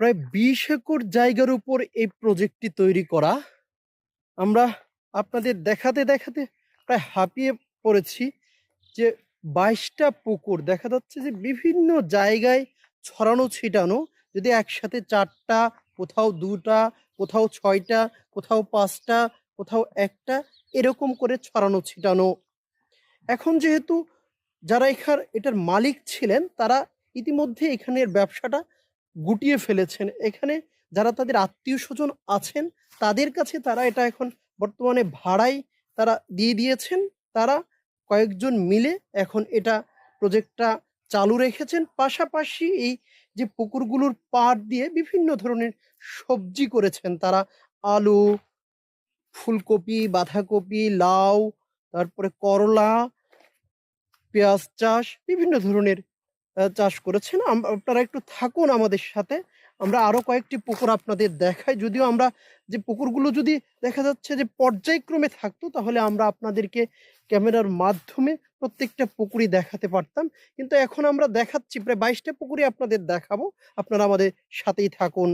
প্রায় বিশ একর জায়গার উপর এই প্রজেক্টটি তৈরি করা। আমরা আপনাদের দেখাতে দেখাতে প্রায় হাঁপিয়ে পড়েছি যে বাইশটা পুকুর, দেখা যাচ্ছে যে বিভিন্ন জায়গায় ছড়ানো, ছিটানো, যদি একসাথে চারটা, কোথাও দুটা, কোথাও ছয়টা, কোথাও পাঁচটা, কোথাও একটা, এরকম করে ছড়ানো, ছিটানো। এখন যেহেতু যারা এখান এটার মালিক ছিলেন, তারা ইতিমধ্যে এখানের ব্যবসাটা গুটিয়ে ফেলেছেন। এখানে যারা তাদের আত্মীয় স্বজন আছেন, তাদের কাছে তারা এটা এখন বর্তমানে ভাড়াই তারা দিয়ে দিয়েছেন। তারা কয়েকজন মিলে এখন এটা প্রজেক্টটা চালু রেখেছেন। পাশাপাশি এই যে পুকুরগুলোর পাড় দিয়ে বিভিন্ন ধরনের সবজি করেছেন। তারা আলু, ফুলকপি, বাঁধাকপি, লাউ, তারপরে করলা, পেঁয়াজ চাষ, বিভিন্ন ধরনের চাষ করেছেন। আপনারা একটু থাকুন আমাদের সাথে। আমরা আরও কয়েকটি পুকুর আপনাদের দেখাই। যদিও আমরা যে পুকুরগুলো যদি দেখা যাচ্ছে যে পর্যায়ক্রমে থাকতো, তাহলে আমরা আপনাদেরকে ক্যামেরার মাধ্যমে প্রত্যেকটা পুকুরই দেখাতে পারতাম। কিন্তু এখন আমরা দেখাচ্ছি, প্রায় বাইশটা পুকুরই আপনাদের দেখাবো। আপনারা আমাদের সাথেই থাকুন।